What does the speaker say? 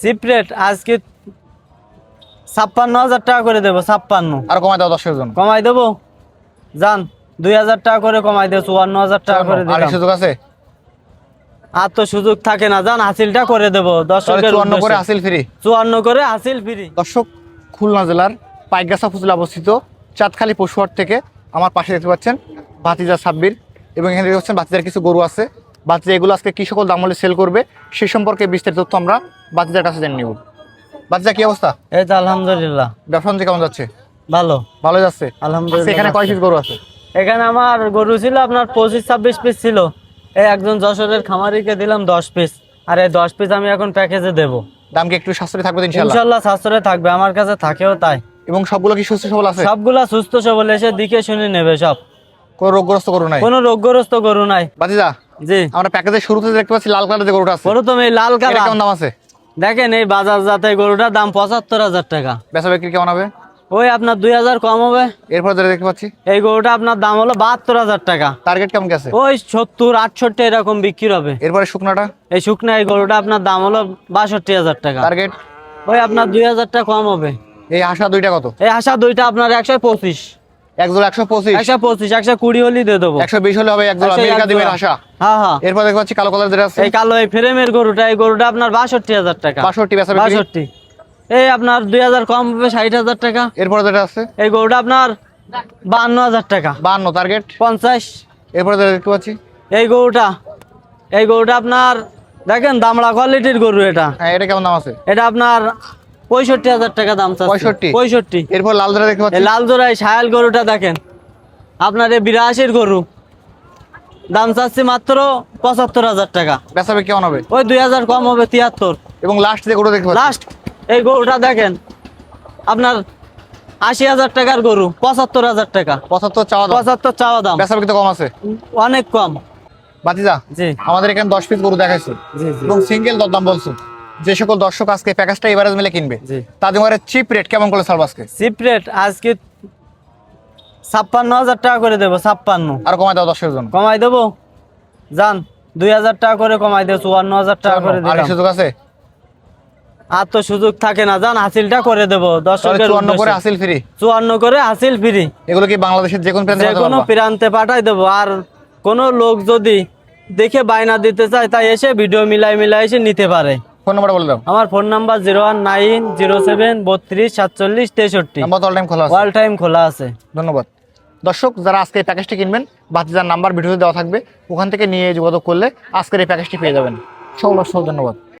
Separate আজকে ছাপ্পান্ন হাজার টাকা করে দেবো ছাপ্পান্ন। আর কমাই দাও দশের কমাই দেবো? যান দুই হাজার টাকা করে কমাই দেবো চুয়ান্ন হাজার টাকা করে দিলাম। সুযোগ আছে? আর তো সুযোগ থাকে না যান হাসিলটা করে দেবো দর্শকের চুয়ান্ন করে। হাসিল ফ্রি। চুয়ান্ন করে হাসিল ফ্রি। দর্শক খুলনা জেলার পাইকগাছা অবস্থিত চাঁদখালী পশুহাট থেকে আমার পাশে দেখতে পাচ্ছেন ভাতিজা সাব্বির এবং এখানে দেখতে পাচ্ছেন ভাতিজার কিছু গরু আছে। ভাতিজা এগুলো আজকে কি সকল দাম হলে সেল করবে সে সম্পর্কে বিস্তারিত তথ্য আমরা ভাতিজার কাছে জেনে নিব। ভাতিজা কি অবস্থা? এই তো আলহামদুলিল্লাহ। ব্যবসা কেমন যাচ্ছে? ভালো। ভালো যাচ্ছে? আলহামদুলিল্লাহ এখানে কয় পিস গরু আছে? এখানে আমার গরু ছিল আপনার পঁচিশ ছাব্বিশ পিস ছিল। এই একজন যশোরের খামারিকে দিলাম দশ পিস আর এই দশ পিস আমি এখন প্যাকেজে দেবো। দাম কি একটু সাশ্রয় থাকবে ইনশাল্লাহ সাশ্রয় থাকবে। আমার কাছে থাকেও তাই। এবং সবগুলো কি সুস্থ সবল আছে? সবগুলো সুস্থ সবল এসে দিকে শুনে নেবে সব। কোনো রোগগ্রস্ত গরু নাই? কোনো রোগগ্রস্ত গরু নাই। ভাতিজা জি। আমরা প্যাকেজের শুরুতে দেখতে পাচ্ছি লাল কালারের যে গরুটা আছে। গরু তুমি লাল এটা কেমন দাম আছে? দেখেন এই বাজার জাতে গরুটার দাম পঁচাত্তর হাজার টাকা। বেচা বিক্রি কেমন হবে? ওই আপনার দুই হাজার কম হবে। এরপর যেটা দেখতে পাচ্ছি। এই গরুটা আপনার দাম হলো বাহাত্তর হাজার টাকা। টার্গেট কেমন গেছে ওই সত্তর আটষট্টি এরকম বিক্রি হবে। এরপরে শুকনাটা? এই শুকনা এই গরুটা আপনার দাম হলো বাষট্টি হাজার টাকা। টার্গেট ওই আপনার দুই হাজার টাকা কম হবে। এই হাসা দুইটা কত? এই আশা দুইটা আপনার একশো পঁচিশ। এক একশো পঁচিশ। একশো পঁচিশ একশো কুড়ি হলেই দিয়ে দেবো। একশো বিশ হলে হবে এক আমেরিকা এক দিবের হ্যাঁ হ্যাঁ। এরপর দেখতে পাচ্ছি কালো কালার যেটা আছে। এই কালো এই ফ্রেমের গরুটা এই গরুটা আপনার বাষট্টি হাজার টাকা। বাষট্টি বাষট্টি। এই আপনার দুই হাজার কম হবে ষাট হাজার টাকা। এরপরে যেটা আছে? এই গরুটা আপনার বান্ন হাজার টাকা। বান্ন টার্গেট পঞ্চাশ। এরপরে দেখতে পাচ্ছি? এই গরুটা এই গরুটা আপনার দেখেন দামড়া কোয়ালিটির গরু এটা। হ্যাঁ এটা কেমন দাম আছে? এটা আপনার পঁয়ষট্টি হাজার টাকা দাম। 65? পঁয়ষট্টি? এরপর লাল যেটা দেখতে পাচ্ছি। লাল সায়াল গরুটা দেখেন। আপনার এই বিরাশির গরু। দাম চাচ্ছি মাত্র পঁচাত্তর হাজার টাকা। বেচা বিক্রি কেমন হবে? ওই দুই হাজার কম হবে তিয়াত্তর। এবং লাস্ট যে গরু দেখতে লাস্ট এই গরুটা দেখেন। আপনার আশি হাজার টাকার গরু পঁচাত্তর হাজার টাকা। পঁচাত্তর চাওয়া পঁচাত্তর চাওয়া দাম। বেচা বিক্রি তো কম আছে? অনেক কম। বাতিজা জি। আমাদের এখানে দশ পিস গরু দেখাইছে। এবং সিঙ্গেল দর দাম বলছো। যে সকল দর্শক আজকে প্যাকেজটা এবারে মিলে কিনবে তাদের মানে চিপ রেট কেমন করে সার্ভ আজকে? সিপ্রেট আজকে ছাপ্পান্ন হাজার টাকা করে দেবো ছাপ্পান্ন। আর কমাই দাও দশের জন কমাই দেবো? যান দুই হাজার টাকা করে কমাই দেবো চুয়ান্ন হাজার টাকা করে দিলাম। সুযোগ আছে? আর তো সুযোগ থাকে না যান হাসিলটা করে দেবো দর্শকের চুয়ান্ন করে। হাসিল ফ্রি চুয়ান্ন করে হাসিল ফ্রি এগুলো কি বাংলাদেশের যে কোনো প্রান্তে যে কোনো প্রান্তে পাঠাই দেবো। আর কোনো লোক যদি দেখে বায়না দিতে চায় তাই এসে ভিডিও মিলাই মিলাই এসে নিতে পারে। ফোন নাম্বার বলে দাও। আমার phone number zero one nine zero seven বত্রিশ সাতচল্লিশ তেষট্টি। নাম্বার অল টাইম খোলা আছে। অল টাইম খোলা আছে। ধন্যবাদ। দর্শক যারা আজকে এই প্যাকেজটি কিনবেন বাতিজার নাম্বার ভিডিওতে দেওয়া থাকবে ওখান থেকে নিয়ে যোগাযোগ করলে আজকের এই প্যাকেজটি পেয়ে যাবেন। সকল ধন্যবাদ।